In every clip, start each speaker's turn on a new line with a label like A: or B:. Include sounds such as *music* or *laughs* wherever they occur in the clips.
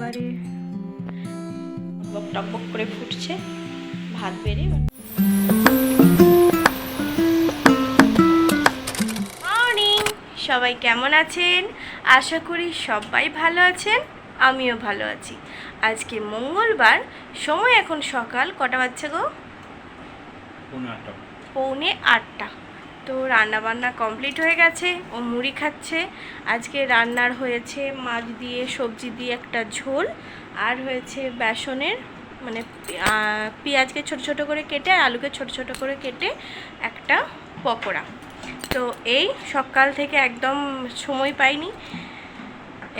A: এবারে বক টকবক করে ফুটছে ভাত বেড়ে মর্নিং সবাই কেমন আছেন? আশা করি সবাই ভালো আছেন আমিও ভালো আছি। আজকে মঙ্গলবার সময় এখন সকাল কটা বাচ্চা গো? পৌনে আটটা। তো রান্না বান্না কমপ্লিট হয়ে গেছে, ও মুড়ি খাচ্ছে। আজকে রান্নার হয়েছে মাছ দিয়ে, সবজি দিয়ে একটা ঝোল, আর হয়েছে বেসনের মানে পেঁয়াজকে ছোট ছোট করে কেটে আর আলুকে ছোট ছোট করে কেটে একটা পকোড়া। তো এই সকাল থেকে একদম সময় পাইনি।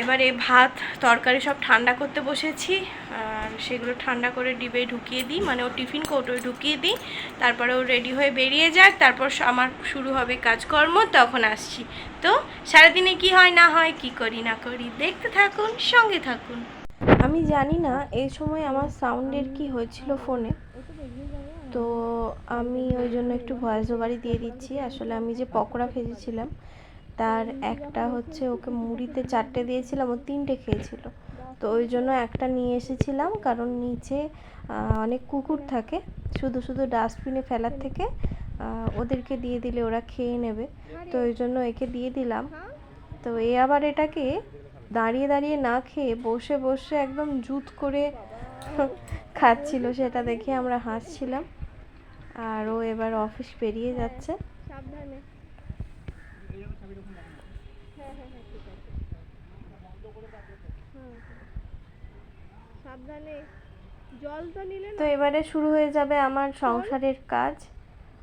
A: এবারে ভাত, তরকারি সব ঠান্ডা করতে বসেছি। আর সেগুলো ঠান্ডা করে ডিবে ঢুকিয়ে দিই মানে ও টিফিন কৌটোয় ঢুকিয়ে দিই। তারপরে ও রেডি হয়ে বেরিয়ে যাক, তারপর আমার শুরু হবে কাজকর্ম, তখন আসছি। তো সারাদিনে কি হয় না হয়, কি করি না করি, দেখতে থাকুন, সঙ্গে থাকুন। আমি জানি না, এই সময় আমার সাউন্ডের কি হয়েছিল ফোনে। তো আমি ওই জন্য একটু ভয়েস ওভারই দিয়ে দিচ্ছি। আসলে আমি যে পকোড়া ভেজেছিলাম তার একটা হচ্ছে ওকে মুড়িতে চারটে দিয়েছিলাম, ও তিনটে খেয়েছিল। তো ওই জন্য একটা নিয়ে এসেছিলাম, কারণ নিচে অনেক কুকুর থাকে, শুধু শুধু ডাস্টবিনে ফেলার থেকে ওদেরকে দিয়ে দিলে ওরা খেয়ে নেবে। তো ওই জন্য একে দিয়ে দিলাম। তো এ আবার এটাকে দাঁড়িয়ে দাঁড়িয়ে না খেয়ে বসে বসে একদম জুত করে *laughs* খাচ্ছিল, সেটা দেখে আমরা হাসছিলাম। আর ও এবার অফিস পেরিয়ে যাচ্ছে
B: সাবধানে হ্যাঁ হ্যাঁ হ্যাঁ ঠিক আছে হ্যাঁ, হ্যাঁ। সাবধানে। জল তো নিলে
A: তো এবারে শুরু হয়ে যাবে আমার সংসারের কাজ।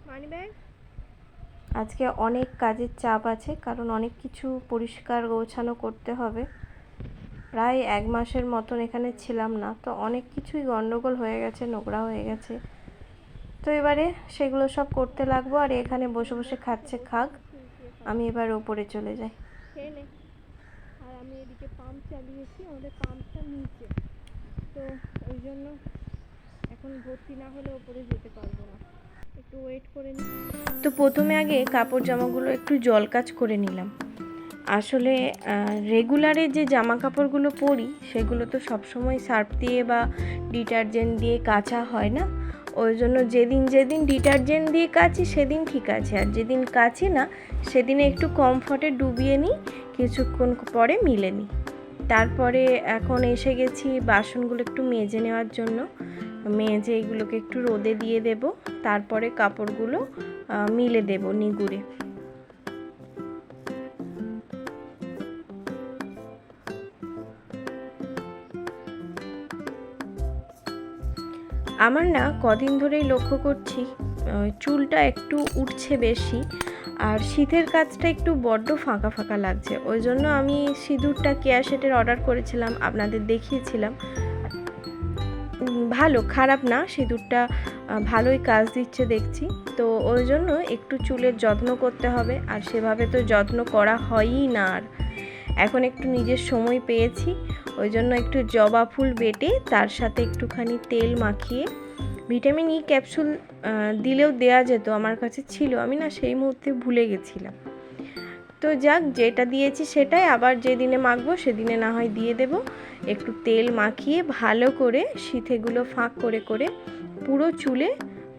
B: মানি ব্যাগ
A: আজকে অনেক কাজের চাপ আছে কারণ অনেক কিছু পরিষ্কার গোছানো করতে হবে। প্রায় এক মাসের মতন এখানে ছিলাম না তো অনেক কিছুই গন্ডগোল হয়ে গেছে নোংরা হয়ে গেছে। তো এবারে সেগুলো সব করতে লাগবো আর এখানে বসে বসে খাচ্ছে খাক আমি এবার ওপরে চলে যাই।
B: আর আমি এদিকে পাম্প চালিয়েছি আমাদের পাম্পটা নিচে। তো ওই জন্য এখন ভর্তি না হলে ওপরে যেতে পারব না। একটু ওয়েট করে নিই
A: তো প্রথমে আগে কাপড় জামাগুলো একটু জল কাজ করে নিলাম। আসলে রেগুলারে যে জামা কাপড়গুলো পরি, সেগুলো তো সবসময় সার্ফ দিয়ে বা ডিটারজেন্ট দিয়ে কাচা হয় না। ওই জন্য যেদিন যেদিন ডিটারজেন্ট দিয়ে কাচি, সেদিন ঠিক আছে। আর যেদিন কাচি না, সেদিনে একটু কমফর্টে ডুবিয়ে নিই, কিছুক্ষণ পরে মিলে নিই। তারপরে এখন এসে গেছি বাসনগুলো একটু মেজে নেওয়ার জন্য। মেজে এগুলোকে একটু রোদে দিয়ে দেব, তারপরে কাপড়গুলো মিলে দেব নিগুড়ে। আমার না কদিন ধরেই লক্ষ্য করছি চুলটা একটু উঠছে বেশি আর শীতের কাজটা একটু বড্ড ফাঁকা ফাঁকা লাগছে। ওই জন্য আমি সিঁদুরটা কেয়ার সেটের অর্ডার করেছিলাম, আপনাদের দেখিয়েছিলাম। ভালো, খারাপ না, সিঁদুরটা ভালোই কাজ দিচ্ছে দেখছি। তো ওই জন্য একটু চুলের যত্ন করতে হবে আর সেভাবে তো যত্ন করা হয়ই না আর। এখন একটু নিজের সময় পেয়েছি, ওই জন্য একটু জবা ফুল বেটে তার সাথে একটুখানি তেল মাখিয়ে ভিটামিন ই ক্যাপসুল দিলেও দেয়া যেত, আমার কাছে ছিল। আমি না সেই মুহূর্তে ভুলে গেছিলাম। তো যাক, যেটা দিয়েছি সেটাই, আবার যেদিনে মাখবো সেদিনে না হয় দিয়ে দেব। একটু তেল মাখিয়ে ভালো করে সিথেগুলো ফাঁক করে করে পুরো চুলে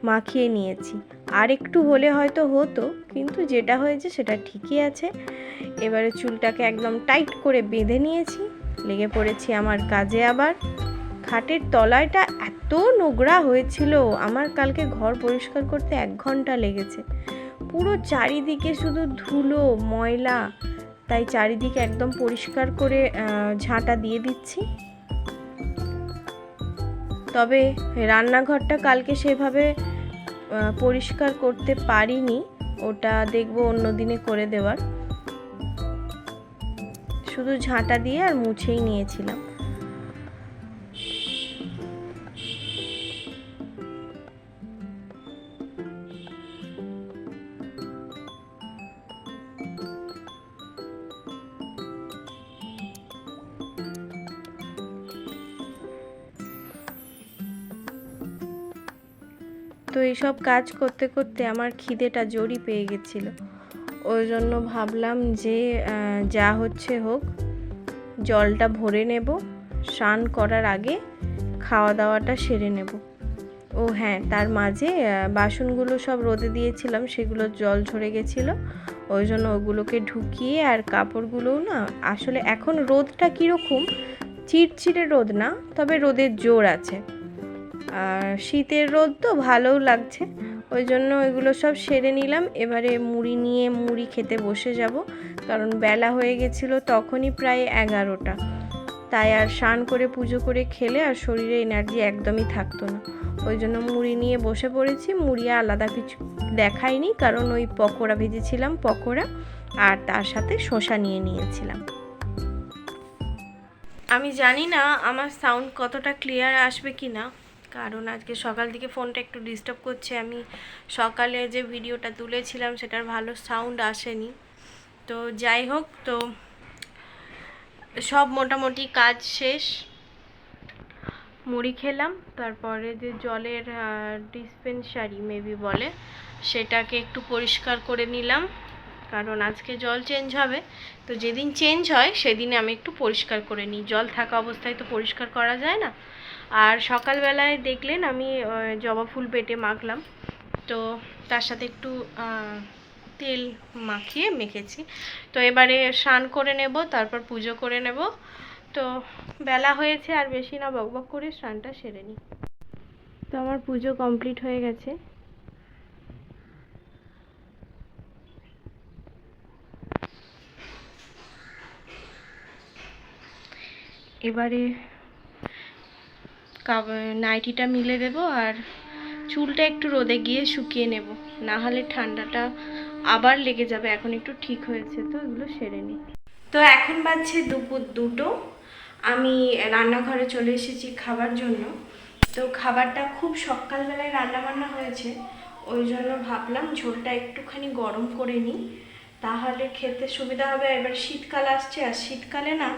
A: মাখিয়ে নিয়েছি। আর একটু হলে হয়তো হতো, কিন্তু যেটা হয়েছে সেটা ঠিকই আছে। এবারে চুলটাকে একদম টাইট করে বেঁধে নিয়েছি। লেগে পড়েছি আমার কাজে আবার। খাটের তলায়টা এত নোংরা হয়েছিল, আমার কালকে ঘর পরিষ্কার করতে এক ঘণ্টা লেগেছে। পুরো চারিদিকে শুধু ধুলো, ময়লা, তাই চারিদিকে একদম পরিষ্কার করে ঝাঁটা দিয়ে দিচ্ছি। তবে রান্নাঘরটা কালকে সেভাবে পরিষ্কার করতে পারিনি, ওটা দেখব অন্য দিনে করে দেওয়ার। শুধু ঝাঁটা দিয়ে আর মুছেই নিয়েছিলাম। তো এইসব কাজ করতে করতে আমার খিদেটা জোরই পেয়ে গেছিল। ওই জন্য ভাবলাম যে যা হচ্ছে হোক, জলটা ভরে নেব, স্নান করার আগে খাওয়া দাওয়াটা সেরে নেব। ও হ্যাঁ তার মাঝে বাসনগুলো সব রোদে দিয়েছিলাম, সেগুলো জল ঝরে গেছিল। ওই জন্য ওগুলোকে ঢুকিয়ে আর কাপড়গুলোও না, আসলে এখন রোদটা কীরকম চিটচিটে রোদ না, তবে রোদের জোর আছে। আর শীতের রোদ তো ভালোও লাগছে। ওই জন্য ওইগুলো সব সেরে নিলাম। এবারে মুড়ি নিয়ে মুড়ি খেতে বসে যাব। কারণ বেলা হয়ে গেছিল তখনই প্রায় এগারোটা। তাই আর স্নান করে পুজো করে খেলে আর শরীরে এনার্জি একদমই থাকতো না। ওই জন্য মুড়ি নিয়ে বসে পড়েছি। মুড়ি আলাদা কিছু দেখাইনি কারণ ওই পকোড়া ভেজেছিলাম পকোড়া আর তার সাথে শসা নিয়ে নিয়েছিলাম। আমি জানি না আমার সাউন্ড কতটা ক্লিয়ার আসবে কি না কারণ আজকে সকাল থেকে ফোনটা একটু ডিস্টার্ব করছে আমি। সকালে যে ভিডিওটা তুলেছিলাম সেটার ভালো সাউন্ড আসেনি। তো যাই হোক, তো সব মোটামুটি কাজ শেষ। মুড়ি খেলাম, তারপরে যে জলের ডিসপেন্সারি মেবি বলে, সেটাকে একটু পরিষ্কার করে নিলাম। কারণ আজকে জল চেঞ্জ হবে। তো যেদিন চেঞ্জ হয়, সেদিনে আমি একটু পরিষ্কার করে নিই। জল থাকা অবস্থায় তো পরিষ্কার করা যায় না। আর সকালবেলায় দেখলেন আমি জবা ফুল পেটে মাখলাম। তো তার সাথে একটু তেল মাখিয়ে মেখেছি। তো এবারে স্নান করে নেব, তারপর পুজো করে নেব। তো বেলা হয়েছে, আর বেশি না বকবক করে স্নানটা সেরে নিই। তো আমার পুজো কমপ্লিট হয়ে গেছে। এবারে নাইটিটা মিলে দেব আর চুলটা একটু রোদে গিয়ে শুকিয়ে নেব। না হলে ঠান্ডাটা আবার লেগে যাবে। এখন একটু ঠিক হয়েছে তো, এগুলো সেরে নিই তো এখন বাজছে দুপুর দুটো। আমি রান্নাঘরে চলে এসেছি খাবার জন্য। তো খাবারটা খুব সকালবেলায় রান্না বান্না হয়েছে। ওই জন্য ভাবলাম ঝোলটা একটুখানি গরম করে নিই তাহলে খেতে সুবিধা হবে। এবার শীতকাল আসছে। আর শীতকালে না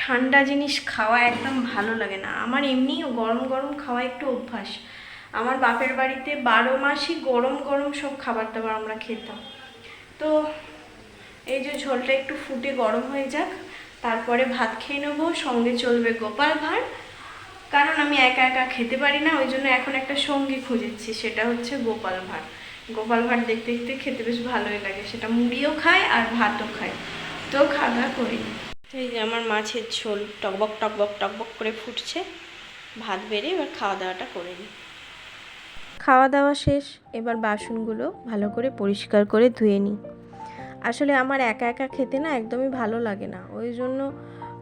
A: ঠান্ডা জিনিস খাওয়া একদম ভালো লাগে না। আমার এমনিও গরম গরম খাওয়া একটু অভ্যাস। আমার বাপের বাড়িতে বারো মাসই গরম গরম সব খাবার দাবার আমরা খেতাম। তো এই যে ঝোলটা একটু ফুটে গরম হয়ে যাক, তারপরে ভাত খেয়ে নেব, সঙ্গে চলবে গোপাল ভাঁড়। কারণ আমি একা একা খেতে পারি না, ওই জন্য এখন একটা সঙ্গী খুঁজেছি, সেটা হচ্ছে গোপাল ভাঁড়। গোপাল ভাঁড় দেখতে দেখতে খেতে বেশ ভালোই লাগে, সেটা মুড়িও খায় আর ভাতও খায়। তো খাওয়া করি এই যে আমার মাছের ঝোল, টকবক টকবক টকবক করে ফুটছে। ভাত বেড়ে এবার খাওয়া দাওয়াটা করে নিই। খাওয়া দাওয়া শেষ, এবার বাসনগুলো ভালো করে পরিষ্কার করে ধুয়ে নিই। আসলে আমার একা একা খেতে না একদমই ভালো লাগে না। ওই জন্য,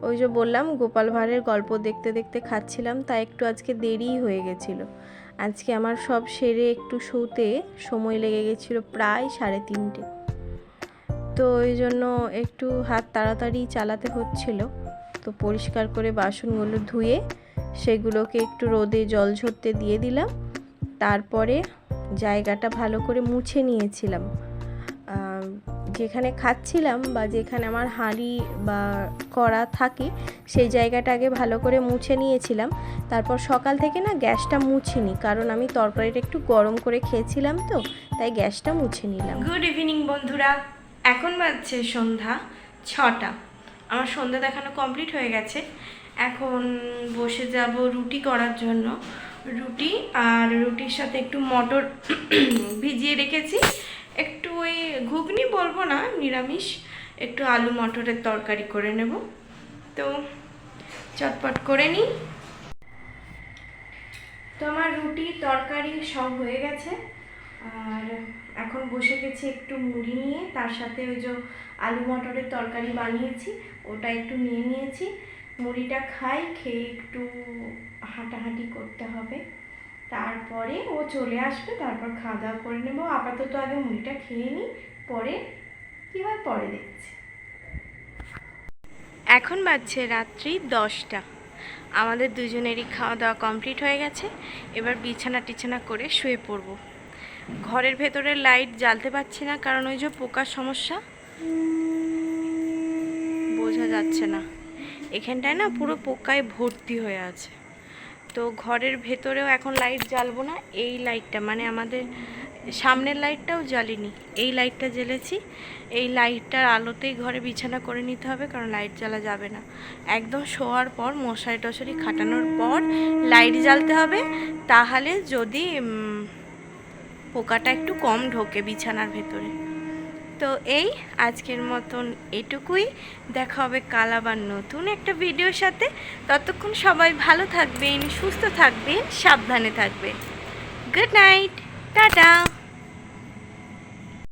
A: ওই যে বললাম, গোপাল ভাঁড়ের গল্প দেখতে দেখতে খাচ্ছিলাম, তাই একটু আজকে দেরিই হয়ে গেছিল। আজকে আমার সব সেরে একটু শুতে সময় লেগে গেছিল প্রায় সাড়ে তিনটে। তো ওই জন্য একটু হাত তাড়াতাড়ি চালাতে হচ্ছিল। তো পরিষ্কার করে বাসনগুলো ধুয়ে সেগুলোকে একটু রোদে জল ঝরতে দিয়ে দিলাম। তারপরে জায়গাটা ভালো করে মুছে নিয়েছিলাম। যেখানে খাচ্ছিলাম বা যেখানে আমার হাঁড়ি বা করা থাকে, সেই জায়গাটা আগে ভালো করে মুছে নিয়েছিলাম। তারপর সকাল থেকে না গ্যাসটা মুছিনি, কারণ আমি তরকারিটা একটু গরম করে খেয়েছিলাম তো, তাই গ্যাসটা মুছে নিলাম। গুড ইভিনিং বন্ধুরা। এখন বাজছে সন্ধ্যা ছটা। আমার সন্ধ্যা দেখানো কমপ্লিট হয়ে গেছে। এখন বসে যাব রুটি করার জন্য। রুটি আর রুটির সাথে একটু মটর *clears throat* ভিজিয়ে রেখেছি। একটু ওই ঘুগনি বলব না, নিরামিষ। একটু আলু মটরের তরকারি করে নেব। তো চটপট করে নিই। তো আমার রুটি, তরকারি সব হয়ে গেছে। আর এখন বসে গেছি একটু মুড়ি নিয়ে, তার সাথে ওই যে আলু মটরের তরকারি বানিয়েছি, ওটা একটু নিয়ে নিয়েছি। মুড়িটা খাই, খেয়ে একটু হাঁটাহাঁটি করতে হবে। তারপরে ও চলে আসবে, তারপর খাওয়া দাওয়া করে নেব। আপাতত আগে মুড়িটা খেয়ে নিই, পরে কী হয় পরে দেখছি। এখন বাজছে রাত্রি দশটা। আমাদের দুজনেরই খাওয়া দাওয়া কমপ্লিট হয়ে গেছে। এবার বিছানা টিছানা করে শুয়ে পড়ব। ঘরের ভেতরে লাইট জ্বালতে পারছি না, কারণ ওই যে পোকার সমস্যা। বোঝা যাচ্ছে না। এখানটায় না পুরো পোকায় ভর্তি হয়ে আছে। তো ঘরের ভেতরেও এখন লাইট জ্বালবো না, এই লাইটটা মানে আমাদের সামনের লাইটটাও জ্বালিনি। এই লাইটটা জ্বেলেছি, এই লাইটটার আলোতেই ঘরে বিছানা করে নিতে হবে, কারণ লাইট জ্বালা যাবে না। একদম শোয়ার পর মশারি টশারি খাটানোর পর লাইট জ্বালতে হবে, তাহলে যদি পোকাটা একটু কম ঢোকে বিছানার ভেতরে। তো এই আজকের মতন এটুকুই। দেখা হবে কাল আবার নতুন একটা ভিডিওর সাথে। ততক্ষণ সবাই ভালো থাকবেন, সুস্থ থাকবেন, সাবধানে থাকবেন। Good night, tata.